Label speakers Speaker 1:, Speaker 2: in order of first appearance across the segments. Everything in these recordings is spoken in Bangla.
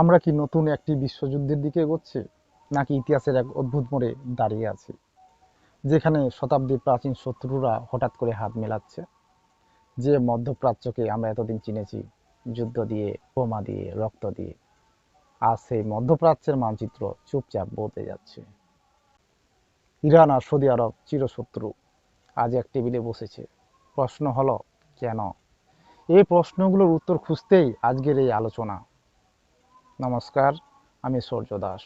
Speaker 1: আমরা কি নতুন একটি বিশ্বযুদ্ধের দিকে এগোচ্ছি, নাকি ইতিহাসের এক অদ্ভুত মোড়ে দাঁড়িয়ে আছি, যেখানে শতাব্দী প্রাচীন শত্রুরা হঠাৎ করে হাত মেলাচ্ছে? যে মধ্যপ্রাচ্যকে আমরা এতদিন চিনেছি, যুদ্ধ দিয়ে, বোমা দিয়ে, রক্ত দিয়ে আর সেই মধ্যপ্রাচ্যের মানচিত্র চুপচাপ বদলে যাচ্ছে। ইরান আর সৌদি আরব চিরশত্রু, আজ এক টেবিলে বসেছে। প্রশ্ন হলো, কেন? এই প্রশ্নগুলোর উত্তর খুঁজতেই আজকের এই আলোচনা নমস্কার, আমি সূর্য দাস।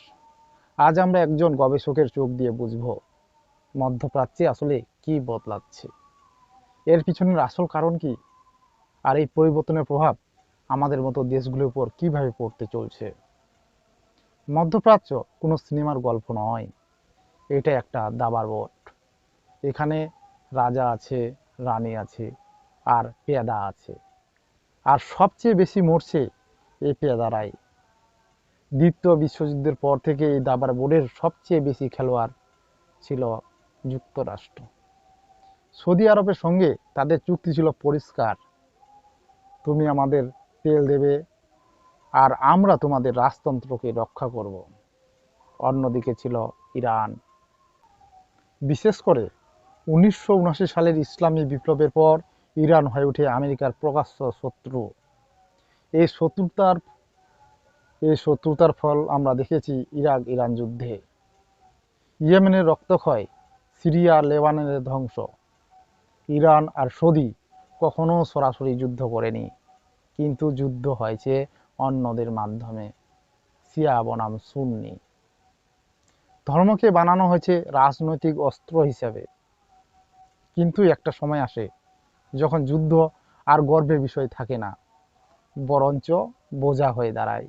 Speaker 1: আজ আমরা একজন গবেষকের চোখ দিয়ে বুঝব মধ্যপ্রাচ্যে আসলে কি বদলাচ্ছে। এর পিছনের আসল কারণ কি? আর এই পরিবর্তনের প্রভাব আমাদের মতো দেশগুলোর উপর কীভাবে পড়তে চলছে? মধ্যপ্রাচ্য কোনো সিনেমার গল্প নয়, এটা একটা দাবার বোট। এখানে রাজা আছে, রানী আছে, আর পেয়াদা আছে। আর সবচেয়ে বেশি মরছে এই পেয়াদারাই। দ্বিতীয় বিশ্বযুদ্ধের পর থেকে এই দাবার বোর্ডের সবচেয়ে বেশি খেলোয়াড় ছিল যুক্তরাষ্ট্র। সৌদি আরবের সঙ্গে তাদের চুক্তি ছিল পরিষ্কার। তুমি আমাদের তেল দেবে আর আমরা তোমাদের রাজতন্ত্রকে রক্ষা করব। অন্যদিকে ছিল ইরান। বিশেষ করে উনিশশো সালের ইসলামী বিপ্লবের পর ইরান হয়ে ওঠে আমেরিকার প্রকাশ্য শত্রু। এই শত্রুতার এই শত্রুতার ফল আমরা দেখেছি ইরাক ইরান যুদ্ধে। ইয়েমেনের রক্তক্ষয়, সিরিয়া, লেবাননের ধ্বংস। ইরান আর সৌদি কখনো সরাসরি যুদ্ধ করেনি, কিন্তু যুদ্ধ হয়েছে অন্যদের মাধ্যমে। সিয়া বনাম সুন্নি। ধর্মকে বানানো হয়েছে রাজনৈতিক অস্ত্র হিসাবে। কিন্তু একটা সময় আসে যখন যুদ্ধ আর গর্বের বিষয় থাকে না, বরঞ্চ বোঝা হয়ে দাঁড়ায়।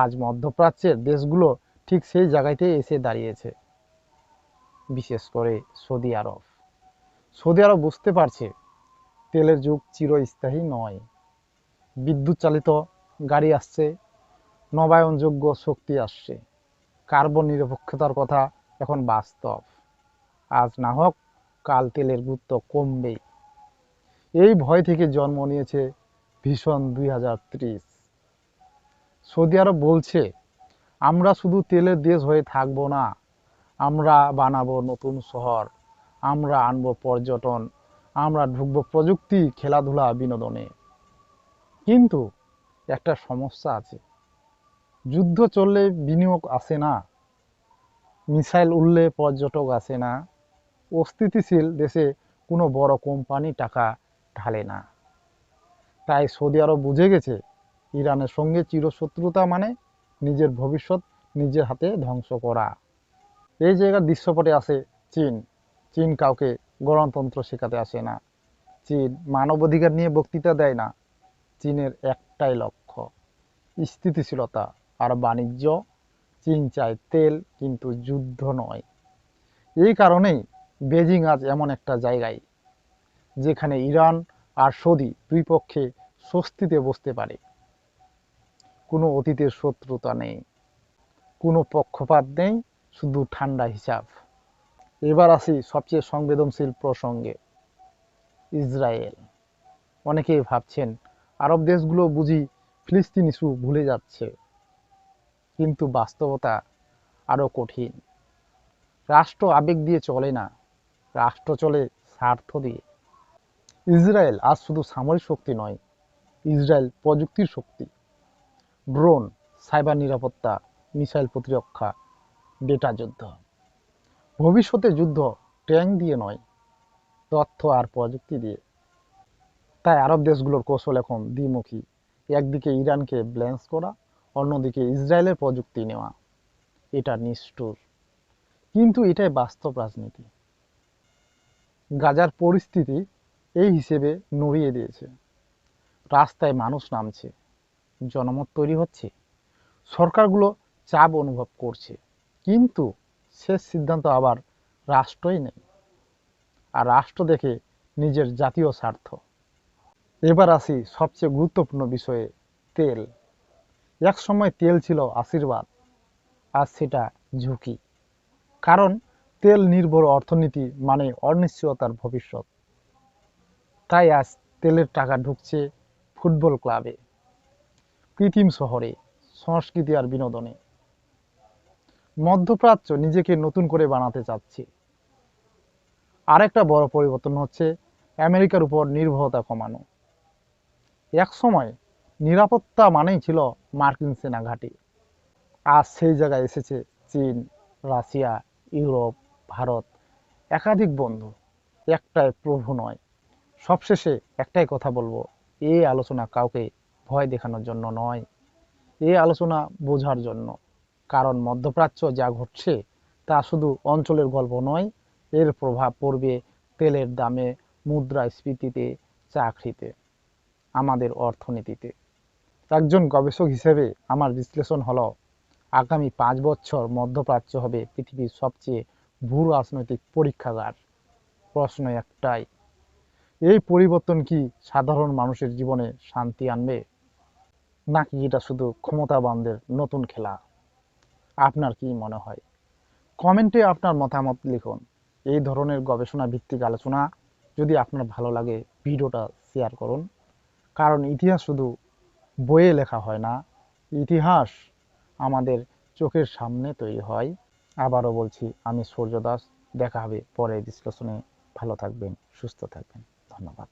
Speaker 1: আজ মধ্যপ্রাচ্যের দেশগুলো ঠিক সেই জায়গাতে এসে দাঁড়িয়েছে, বিশেষ করে সৌদি আরব। সৌদি আরব বুঝতে পারছে, তেলের যুগ চিরস্থায়ী নয়। বিদ্যুৎ চালিত গাড়ি আসছে, নবায়নযোগ্য শক্তি আসছে। কার্বন নিরপেক্ষতার কথা এখন বাস্তব। আজ না হোক, কাল তেলের গুরুত্ব কমবেই। এই ভয় থেকে জন্ম নিয়েছে ভীষণ দুই হাজার ত্রিশ। সৌদি আরব বলছে, আমরা শুধু তেলের দেশ হয়ে থাকব না, আমরা বানাবো নতুন শহর, আমরা আনব পর্যটন, আমরা ঢুকবো প্রযুক্তি, খেলাধুলা, বিনোদনে। কিন্তু একটা সমস্যা আছে। যুদ্ধ চললে বিনিয়োগ আসে না, মিসাইল উঠলে পর্যটক আসে না, অস্থিতিশীল দেশে কোনো বড় কোম্পানি টাকা ঢালে না। তাই সৌদি আরব বুঝে গেছে ইরানের সঙ্গে চিরশত্রুতা মানে নিজের ভবিষ্যৎ নিজের হাতে ধ্বংস করা। এই জায়গার দৃশ্যপটে আসে চীন চীন কাউকে গণতন্ত্র শেখাতে আসে না। চীন মানবাধিকার নিয়ে বক্তৃতা দেয় না। চীনের একটাই লক্ষ্য, স্থিতিশীলতা আর বাণিজ্য। চীন চায় তেল, কিন্তু যুদ্ধ নয়। এই কারণেই বেজিং আজ এমন একটা জায়গায়, যেখানে ইরান আর সৌদি দুই পক্ষে স্বস্তিতে বসতে পারে। কোনো অতীতের শত্রুতা নেই। কোনো পক্ষপাত নেই, শুধু ঠান্ডা হিসাব। এবার আসি সবচেয়ে সংবেদনশীল প্রসঙ্গে, ইসরায়েল। অনেকেই ভাবছেন, আরব দেশগুলো বুঝি ফিলিস্তিন ইস্যু ভুলে যাচ্ছে। কিন্তু বাস্তবতা আরও কঠিন। রাষ্ট্র আবেগ দিয়ে চলে না, রাষ্ট্র চলে স্বার্থ দিয়ে। ইসরায়েল আজ শুধু সামরিক শক্তি নয়, ইসরায়েল প্রযুক্তির শক্তি। ড্রোন, সাইবার নিরাপত্তা, মিসাইল প্রতিরক্ষা, ডেটা যুদ্ধ। ভবিষ্যতে যুদ্ধ ট্যাঙ্ক দিয়ে নয়, তথ্য আর প্রযুক্তি দিয়ে। তাই আরব দেশগুলোর কৌশল এখন দ্বিমুখী। একদিকে ইরানকে ব্ল্যান্স করা, অন্যদিকে ইসরায়েলের প্রযুক্তি নেওয়া। এটা নিষ্ঠুর। কিন্তু এটাই বাস্তব রাজনীতি। গাজার পরিস্থিতি এই হিসেবে নড়িয়ে দিয়েছে। রাস্তায় মানুষ নামছে। জনমত তৈরি হচ্ছে, সরকারগুলো চাপ অনুভব করছে, কিন্তু শেষ সিদ্ধান্ত আবার রাষ্ট্রই নেই। আর রাষ্ট্র দেখে নিজের জাতীয় স্বার্থ। এবার আসি সবচেয়ে গুরুত্বপূর্ণ বিষয়ে, তেল। এক সময় তেল ছিল আশীর্বাদ আর সেটা ঝুঁকি। কারণ তেল নির্ভর অর্থনীতি মানে অনিশ্চয়তার ভবিষ্যৎ। তাই আজ তেলের টাকা ঢুকছে ফুটবল ক্লাবে। কৃত্রিম শহরে, সংস্কৃতি আর বিনোদনে। মধ্যপ্রাচ্য নিজেকে নতুন করে বানাতে চাচ্ছে। আরেকটা বড় পরিবর্তন হচ্ছে আমেরিকার উপর নির্ভরতা কমানো। এক সময় নিরাপত্তা মানেই ছিল মার্কিন সেনা ঘাঁটি আজ সেই জায়গায় এসেছে চীন, রাশিয়া, ইউরোপ, ভারত। একাধিক বন্ধু, একটাই প্রভু নয়। সবশেষে একটাই কথা বলব, এই আলোচনা কাউকে দেখানোর জন্য নয়। এই আলোচনা বোঝার জন্য। কারণ মধ্যপ্রাচ্য যা ঘটছে, তা শুধু অঞ্চলের গল্প নয়, এর প্রভাব পড়বে তেলের দামে মুদ্রাস্ফীতিতে চাকরিতে, আমাদের অর্থনীতিতে। একজন গবেষক হিসেবে আমার বিশ্লেষণ হলো, আগামী পাঁচ বছর মধ্যপ্রাচ্য হবে পৃথিবীর সবচেয়ে ভূ রাজনৈতিক পরীক্ষাগার। প্রশ্ন একটাই, এই পরিবর্তন কি সাধারণ মানুষের জীবনে শান্তি আনবে? নাকি এটা শুধু ক্ষমতাবানদের নতুন খেলা? আপনার কি মনে হয়? কমেন্টে আপনার মতামত লিখুন। এই ধরনের গবেষণা ভিত্তিক আলোচনা যদি আপনার ভালো লাগে, ভিডিওটা শেয়ার করুন। কারণ ইতিহাস শুধু বইয়ে লেখা হয় না, ইতিহাস আমাদের চোখের সামনে তৈরি হয়। আবারও বলছি, আমি সূর্য দাস। দেখা হবে পরের বিশ্লেষণে ভালো থাকবেন, সুস্থ থাকবেন। ধন্যবাদ।